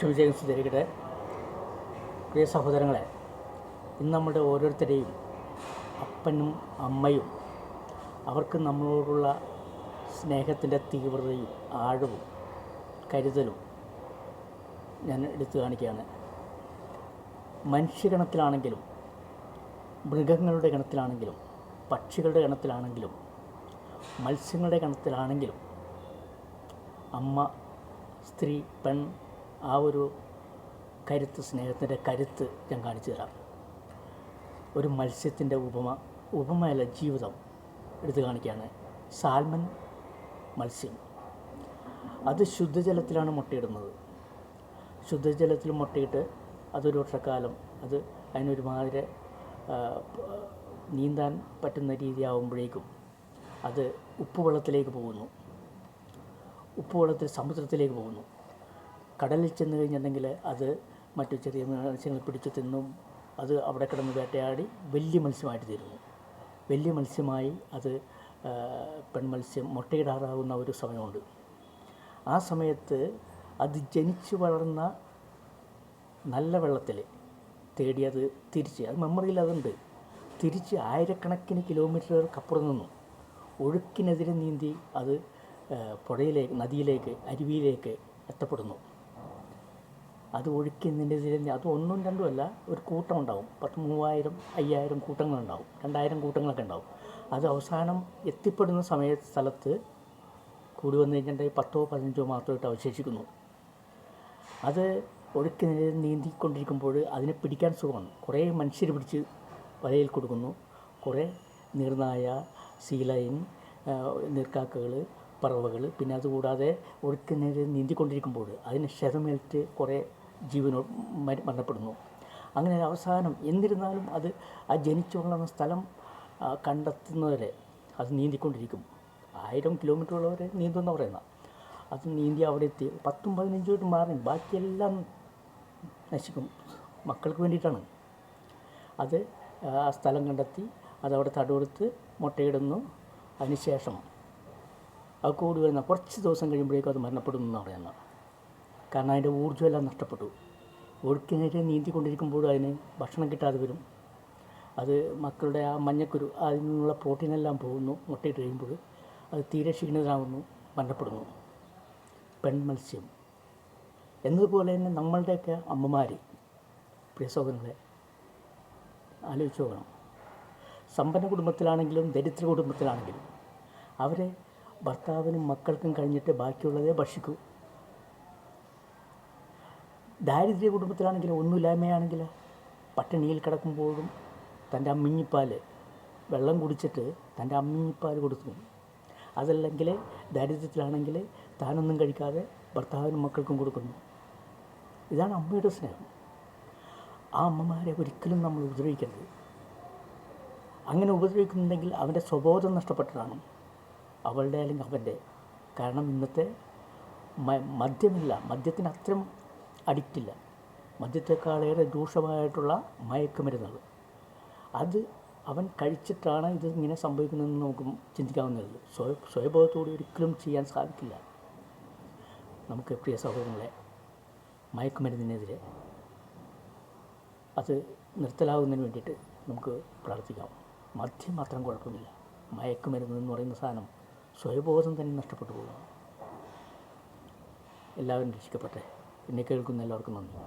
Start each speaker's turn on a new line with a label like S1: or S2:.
S1: ശുചിചയം സ്ഥിരീകട്ടെ പ്രിയ സഹോദരങ്ങളെ ഇന്ന് നമ്മുടെ ഓരോരുത്തരെയും അപ്പനും അമ്മയും അവർക്ക് നമ്മളോടുള്ള സ്നേഹത്തിന്റെ തീവ്രതയും ആഴവും കരുതലും ഞാൻ എടുത്തു കാണിക്കുകയാണ്. മനുഷ്യഗണത്തിലാണെങ്കിലും മൃഗങ്ങളുടെ ഗണത്തിലാണെങ്കിലും പക്ഷികളുടെ ഗണത്തിലാണെങ്കിലും മത്സ്യങ്ങളുടെ ഗണത്തിലാണെങ്കിലും അമ്മ സ്ത്രീ പെൺ ആ ഒരു കരുത്ത് സ്നേഹത്തിന്റെ കരുത്ത് ഞാൻ കാണിച്ചു തരാം. ഒരു മത്സ്യത്തിന്റെ ഉപമ ഉപമയല്ല ജീവിതം എടുത്തു കാണിക്കുകയാണ്. സാൽമൻ മത്സ്യം. അത് ശുദ്ധജലത്തിലാണ് മുട്ടയിടുന്നത്. ശുദ്ധജലത്തിൽ മുട്ടയിട്ട് അതൊരു വർഷക്കാലം അത് അതിനൊരുമാതിരി നീന്താൻ പറ്റുന്ന രീതിയാവുമ്പോഴേക്കും അത് ഉപ്പുവെള്ളത്തിലേക്ക് പോകുന്നു. ഉപ്പുവെള്ളത്തിൽ സമുദ്രത്തിലേക്ക് പോകുന്നു. കടലിൽ ചെന്ന് കഴിഞ്ഞിട്ടുണ്ടെങ്കിൽ അത് മറ്റു ചെറിയ മത്സ്യങ്ങൾ പിടിച്ചു തിന്നും അത് അവിടെ കിടന്ന് വേട്ടയാടി വലിയ മത്സ്യമായിട്ട് തീരുന്നു. വലിയ മത്സ്യമായി അത് പെൺമത്സ്യം മുട്ടയിടാറാവുന്ന ഒരു സമയമുണ്ട്. ആ സമയത്ത് അത് ജനിച്ചു വളർന്ന നല്ല വെള്ളത്തിൽ തേടി അത് തിരിച്ച് അത് മെമ്മറിയിൽ അതുണ്ട്. തിരിച്ച് ആയിരക്കണക്കിന് കിലോമീറ്ററുകൾക്കപ്പുറം നിന്നു. ഒഴുക്കിനെതിരെ നീന്തി അത് പുഴയിലേക്ക് നദിയിലേക്ക് അരുവിയിലേക്ക് എത്തപ്പെടുന്നു. അത് ഒഴുക്കുന്നതിനെതിരെ അത് ഒന്നും രണ്ടും അല്ല ഒരു കൂട്ടം ഉണ്ടാവും. പത്ത് മൂവായിരം അയ്യായിരം കൂട്ടങ്ങളുണ്ടാവും രണ്ടായിരം കൂട്ടങ്ങളൊക്കെ ഉണ്ടാവും. അത് അവസാനം എത്തിപ്പെടുന്ന സമയ സ്ഥലത്ത് കൂടി വന്നു കഴിഞ്ഞിട്ടുണ്ടെങ്കിൽ പത്തോ പതിനഞ്ചോ മാത്രമായിട്ട് അവശേഷിക്കുന്നു. അത് ഒഴുക്കിനെ നീന്തിക്കൊണ്ടിരിക്കുമ്പോൾ അതിനെ പിടിക്കാൻ സുഖമാണ്. കുറേ മനുഷ്യർ പിടിച്ച് വലയിൽ കൊടുക്കുന്നു. കുറേ നീർനായ സീലൈൻ നീർക്കാക്കകൾ പറവകൾ പിന്നെ അതുകൂടാതെ ഒഴുക്കിനെ നീന്തിക്കൊണ്ടിരിക്കുമ്പോൾ അതിന് ക്ഷതമേൽറ്റ് കുറേ ജീവനോ മരണപ്പെടുന്നു. അങ്ങനെ അവസാനം എന്നിരുന്നാലും അത് ആ ജനിച്ചു വളർന്ന സ്ഥലം കണ്ടെത്തുന്നവരെ അത് നീന്തിക്കൊണ്ടിരിക്കും. ആയിരം കിലോമീറ്റർ ഉള്ളവരെ നീന്തുന്ന പറയുന്ന. അത് നീന്തി അവിടെ എത്തി. പത്തും പതിനഞ്ചോട്ട് മാറി. ബാക്കിയെല്ലാം നശിക്കും. മക്കൾക്ക് വേണ്ടിയിട്ടാണ്. അത് ആ സ്ഥലം കണ്ടെത്തി അതവിടെ തടവെടുത്ത് മുട്ടയിടുന്നു. അതിനുശേഷം അത് കൂടി വരുന്ന കുറച്ച് ദിവസം കഴിയുമ്പോഴേക്കും അത് മരണപ്പെടുന്നു എന്ന് പറയുന്നത് കാരണം അതിന്റെ ഊർജമെല്ലാം നഷ്ടപ്പെട്ടു. ഒഴുക്കിനെതിരെ നീന്തിക്കൊണ്ടിരിക്കുമ്പോഴും അതിന് ഭക്ഷണം കിട്ടാതെ വരും. അത് മക്കളുടെ ആ മഞ്ഞക്കുരു അതിൽ നിന്നുള്ള പ്രോട്ടീനെല്ലാം പോകുന്നു മുട്ടയിട്ട് കഴിയുമ്പോൾ അത് തീരെ ക്ഷീണിതരാകുന്നു മരണപ്പെടുന്നു. പെൺമത്സ്യം. എന്നതുപോലെ തന്നെ നമ്മളുടെയൊക്കെ അമ്മമാർ പ്രിയ സഹോദരങ്ങളെ ആലോചിച്ച് നോക്കണം. സമ്പന്ന കുടുംബത്തിലാണെങ്കിലും ദരിദ്ര കുടുംബത്തിലാണെങ്കിലും അവരെ ഭർത്താവിനും മക്കൾക്കും കഴിഞ്ഞിട്ട് ബാക്കിയുള്ളതേ ഭക്ഷിക്കൂ. ദാരിദ്ര്യ കുടുംബത്തിലാണെങ്കിൽ ഒന്നുമില്ലായ്മയാണെങ്കിൽ പട്ടിണിയിൽ കിടക്കുമ്പോഴും തന്റെ അമ്മിഞ്ഞിപ്പാൽ വെള്ളം കുടിച്ചിട്ട് തന്റെ അമ്മിഞ്ഞിപ്പാൽ കൊടുക്കുന്നു അതല്ലെങ്കിൽ ദാരിദ്ര്യത്തിലാണെങ്കിൽ താനൊന്നും കഴിക്കാതെ ഭർത്താവിനും മക്കൾക്കും കൊടുക്കുന്നു. ഇതാണ് അമ്മയുടെ സ്നേഹം. ആ അമ്മമാരെ ഒരിക്കലും നമ്മൾ ഉപദ്രവിക്കരുത്. അങ്ങനെ ഉപദ്രവിക്കുന്നുണ്ടെങ്കിൽ അവന്റെ സ്വബോധം നഷ്ടപ്പെട്ടതാണ് അവളുടെ അല്ലെങ്കിൽ അവന്റെ. കാരണം ഇന്നത്തെ മദ്യമില്ല. മദ്യത്തിന് അത്രയും അഡിക്റ്റില്ല മദ്യത്തെക്കാളേറെ രൂക്ഷമായിട്ടുള്ള മയക്കുമരുന്നുകൾ അത് അവൻ കഴിച്ചിട്ടാണ് ഇത് ഇങ്ങനെ സംഭവിക്കുന്നതെന്ന് നമുക്ക് ചിന്തിക്കാവുന്നതല്ല സ്വയ സ്വയബോധത്തോടെ ഒരിക്കലും ചെയ്യാൻ സാധിക്കില്ല. നമുക്ക് പ്രിയ സഹോദരങ്ങളെ മയക്കുമരുന്നിനെതിരെ അത് നിർത്തലാവുന്നതിന് വേണ്ടിയിട്ട് നമുക്ക് പ്രാർത്ഥിക്കാം. മദ്യം മാത്രം കുഴപ്പമില്ല. മയക്കുമരുന്ന് എന്ന് പറയുന്ന സാധനം സ്വയബോധം തന്നെ നഷ്ടപ്പെട്ടു പോകുന്നു. എല്ലാവരും രക്ഷിക്കട്ടെ എന്നെ കേൾക്കുന്ന എല്ലാവർക്കും നന്ദി.